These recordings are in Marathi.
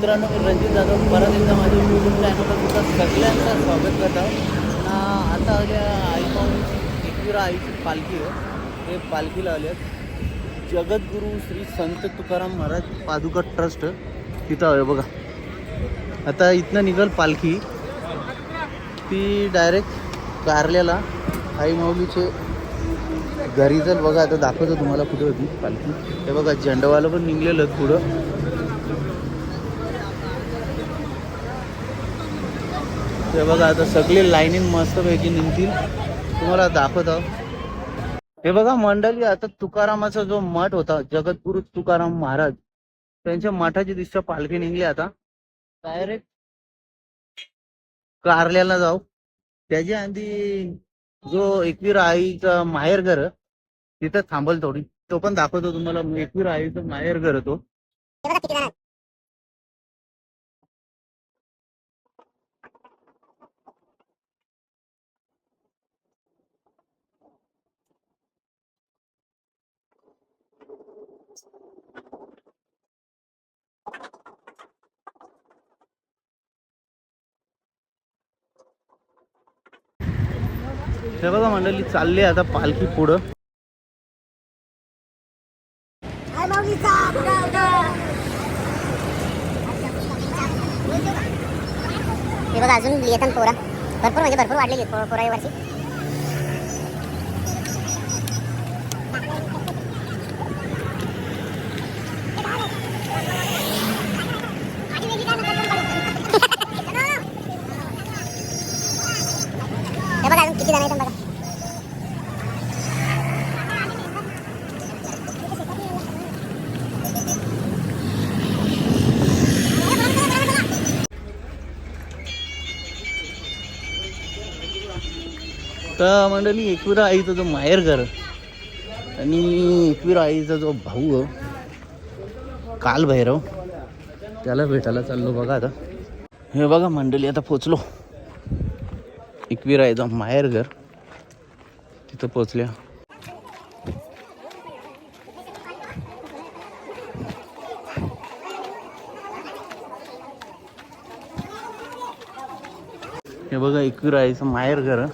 मित्रांनो मी रणजित जाधव परत एकदा माझ्या यूट्यूब चॅनलवर तुमचं सगळ्यांचं स्वागत करत आता आल्या आई एकविरा आईची पालखी आहे. ते पालखीला आले जगद्गुरू श्री संत तुकाराम महाराज पादुका ट्रस्ट तिथं आहे बघा. आता इथनं निघल पालखी. ती डायरेक्ट कारल्याला आई माऊलीचे घरी जर बघा आता दाखवतो तुम्हाला कुठे होती पालखी. हे बघा झेंडावाला पण निघलेलं पुढं. ते बघा आता सगळे मस्त मस्तपैकी निघतील. तुम्हाला दाखवत. हे बघा मंडळी आता तुकारामाचा जो मठ होता जगतगुरु तुकाराम महाराज त्यांच्या मठाची दिशा पालखी निघली आता. डायरेक्ट कारल्याला जाऊ. त्याच्या आधी जो एकवीर आईचा माहेर घर तिथं थांबल थोडी. तो पण दाखवतो तुम्हाला एकवीर आईचं माहेर घर तो. हे बघा मंडळी चालली आता पालखी पुढं. हे बघा अजून येतात पोरा. भरपूर म्हणजे भरपूर वाढलेली आहेत पोरा वर्षी. तर मंडळी एकविरा आईचा जो माहेर घर आणि एकविरा आईचा जो भाऊ हो, काल भैरव त्याला भेटायला चाललो बघा आता. हे बघा मंडळी आता पोचलो. एकविरा आईचा माहेर घर तिथं पोचल्या. हे बघा एकविरा आईचं माहेर घर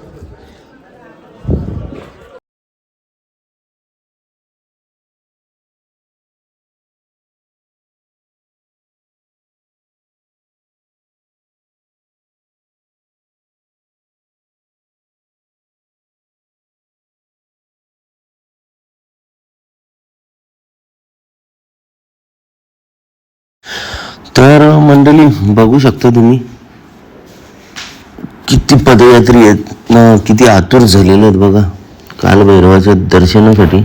तर मंडळी बघू शकता तुम्ही किती पदयात्री आहेत किती आतुर झालेले आहेत बघा. कालभैरवाच्या दर्शनासाठी.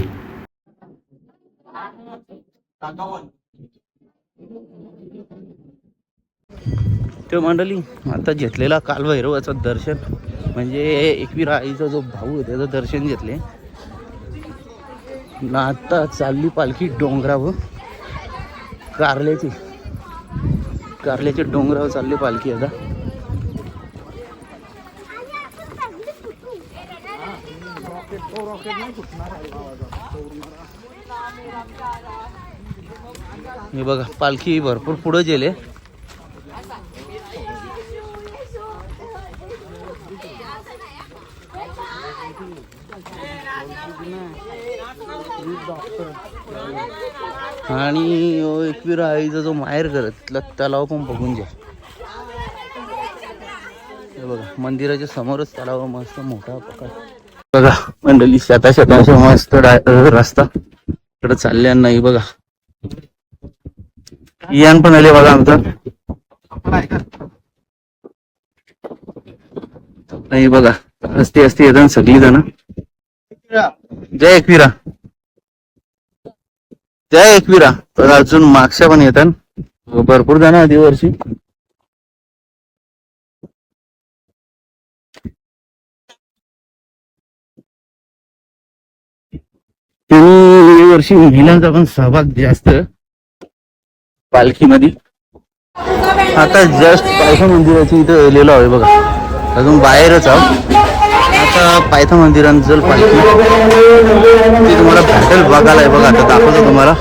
ते मंडळी आता घेतलेला कालभैरवाचं दर्शन. म्हणजे एकवीरा आईचा जो भाऊ आहे त्याचं दर्शन घेतले. आता चालली पालखी डोंगरावर. कारल्याची. कारल्याच्या डोंगरावर चालली पालखी आता. हे बघा पालखी भरपूर पुढे गेले. आणि एकविरा आईचा जो माहेर घर तिथला तलाव पण बघून घ्या. हे बघा मंदिराच्या समोरच तलाव मस्त मोठा प्रकार बघा मंडळी शेता शेताचा मस्त रस्ता. इकडे चालल्या नाही बघा. यान पण आले बघा आमचं. नाही बघा असते असते येतात सगळी जण जय एकविरा. त्या एकविरा तर अजून मागच्या पण येतात. भरपूर जण आधी वर्षी वर्षी महिलांचा पण सहभाग जास्त पालखीमध्ये. आता जस्ट पालखी मंदिराची इथं येलेलो आहे बघा. अजून बाहेरच आहोत. आता पायथा मंदिरात जल पालखी ती तुम्हाला भेटेल बघायला आहे बघा आता दाखवतो तुम्हाला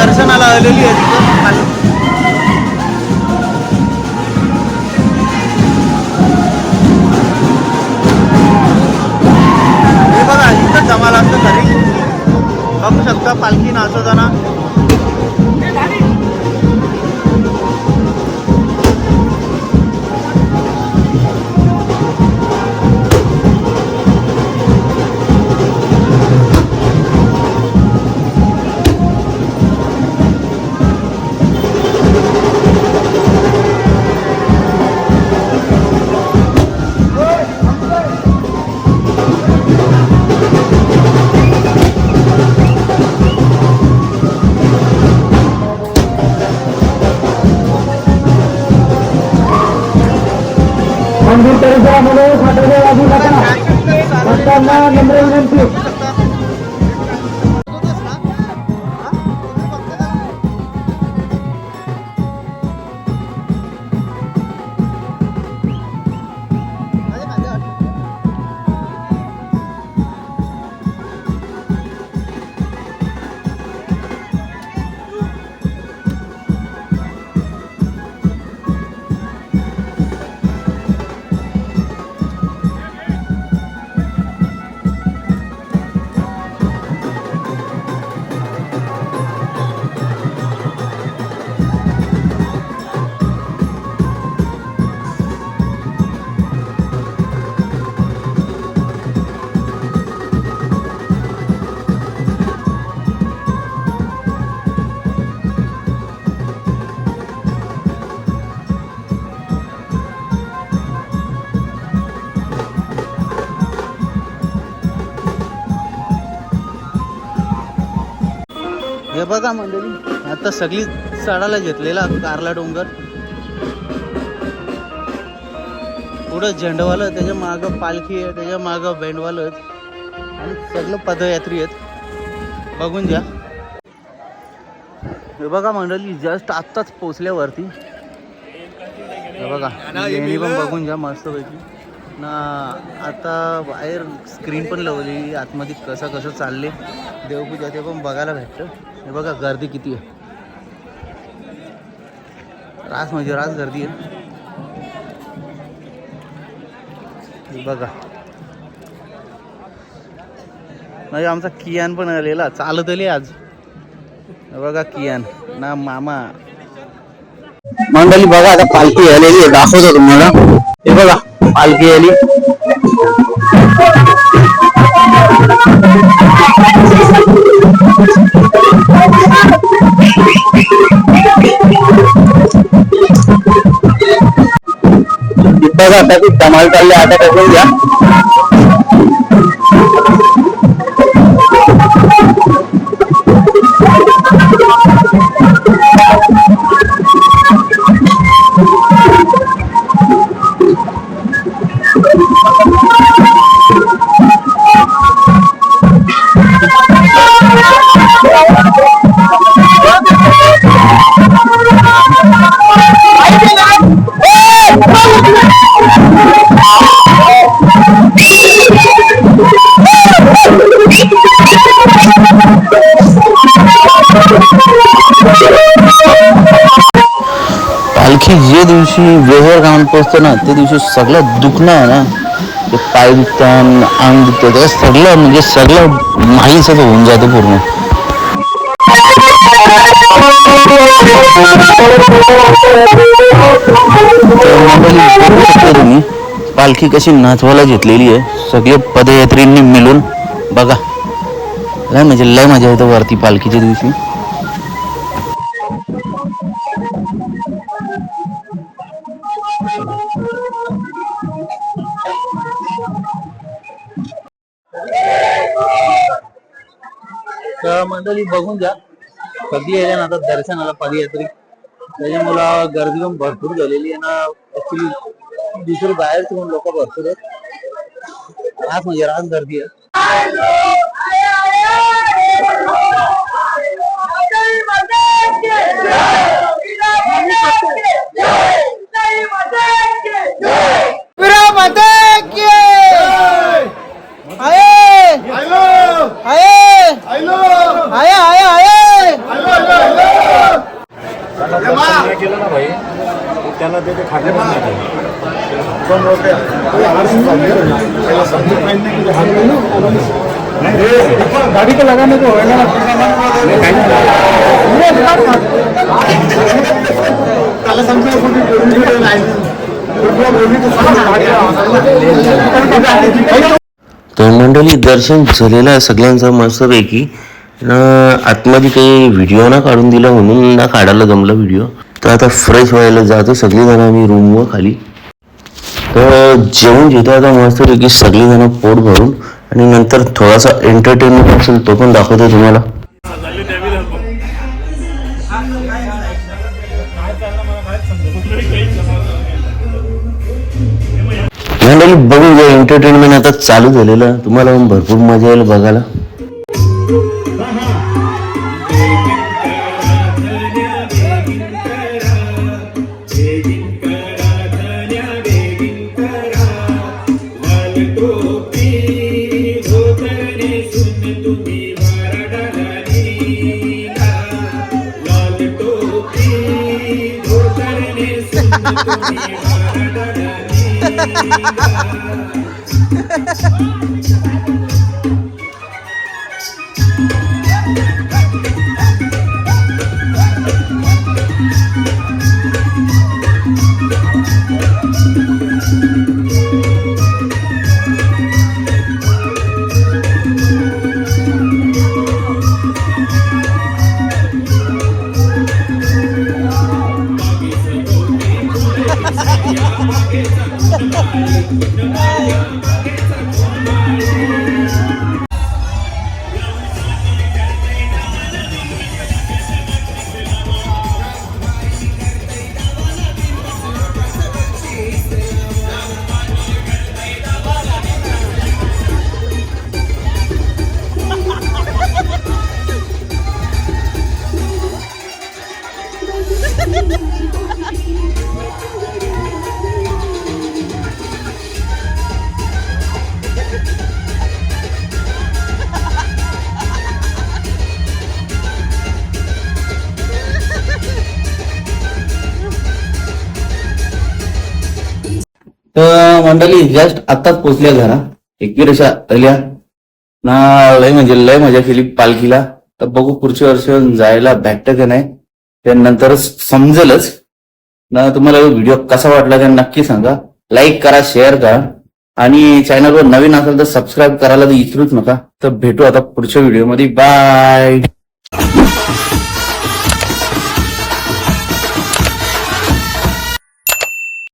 दर्शनाला आलेली आहे बघा मंडळी आता सगळी चढायला घेतलेला कारला डोंगर. पुढं झेंडवालं त्याच्या मागं पालखी आहे त्याच्या मागं बेंडवालं आणि सगळं पदयात्री आहेत. बघून घ्या. हे बघा मंडळी जस्ट आत्ताच पोचल्यावरती बघा पण बघून घ्या मस्तपैकी. ना आता बाहेर स्क्रीन पण लावली आतमध्ये कसं कसं चालले. देवपूजा ते पण बघायला भेटतं हे बघा गर्दी किती आहे. रास म्हणजे रास गर्दी आहे. बघा. म्हणजे आमचा कियान पण आलेला. चालत आले आज. हे बघा कियान. ना मामा. मंडळी बघा आता पालखी आलेली दाखवतो तुम्हाला. हे बघा. पालखी आली. बघा आता ती धमाल चालली आता बघून घ्या. पालखी जे दिवशी वेगळं गावात पोहोचतो ना त्या दिवशी सगळं दुखणं आहे ना ते पाय दुखतं अंग दुखतं सगळं म्हणजे सगळं माहीच होऊन जातं पूर्ण. शकता तुम्ही पालखी कशी नाचवायला घेतलेली आहे? सगळे पदयात्रींनी मिळून बघा. लय म्हणजे लय मजा येतं वरती पालखीच्या दिवशी. तर मंडळी बघून घ्या. कधी येईल ना आता दर्शनाला पदयात्री त्याच्यामुळं गर्दी पण भरपूर झालेली आहे ना ऍक्च्युली दुसरी बाहेर पण लोक भरपूर आहेत आज म्हणजे आज गर्दी आहे गाड़ी को लगाने को होगा त्याला समजा नाही. तर मंडळी दर्शन झालेलं आहे सगळ्यांचं मस्तपैकी. ना आतमध्ये काही व्हिडिओ ना काढून दिला म्हणून ना काढायला जमला व्हिडिओ तर आता फ्रेश व्हायला जातो. सगळेजण आम्ही रूमवर खाली. तर जेवण घेतो आता की सगळेजण पोट भरून आणि नंतर थोडासा एंटरटेनमेंट असेल तो पण दाखवतो तुम्हाला. मंडळी बघून एंटरटेनमेंट आता चालू झालेलं. तुम्हाला भरपूर मजा येईल बघायला. Hey! तर मंडळी जस्ट आताच पोचल्या घरा. एकवीर आल्या. ना लय म्हणजे लय मजा केली पालखीला. तर बघू पुढच्या वर्षी जायला भेटतं का नाही. त्यानंतरच समजेलच. ना तुम्हाला व्हिडिओ कसा वाटला ते नक्की सांगा. लाईक करा शेअर करा. आणि चॅनलवर नवीन असेल तर सबस्क्राईब करायला तर विसरूच नका. तर भेटू आता पुढच्या व्हिडिओमध्ये बाय